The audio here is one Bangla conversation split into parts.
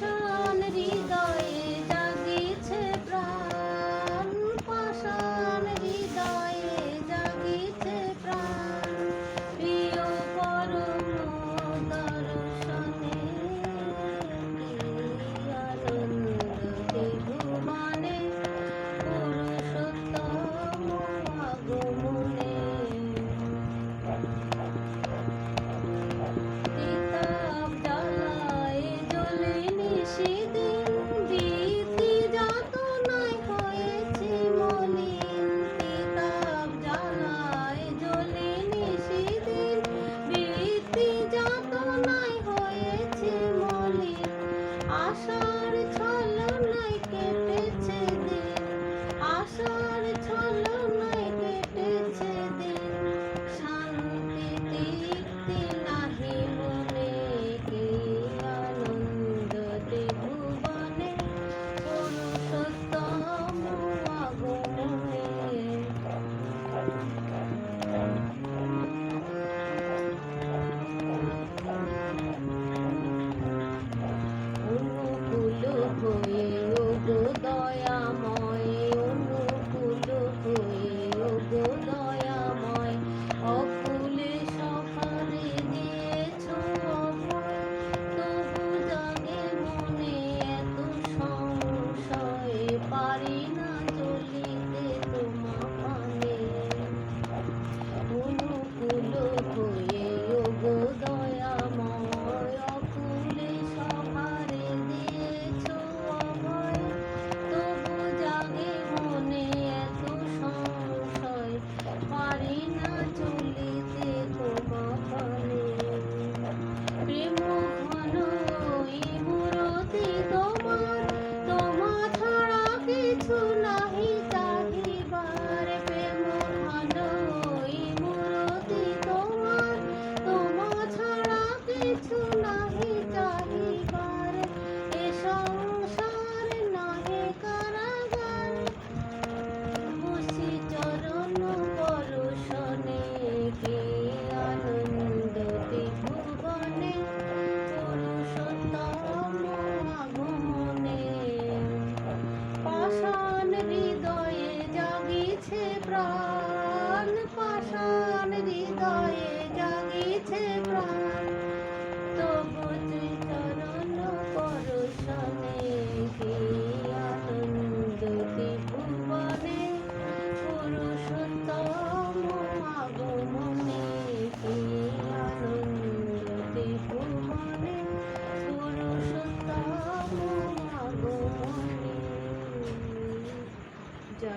Sanadiga. আসার ছলনায় কেটেছে দিন আসার ছলনায়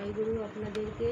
জয়গুরু আপনাদেরকে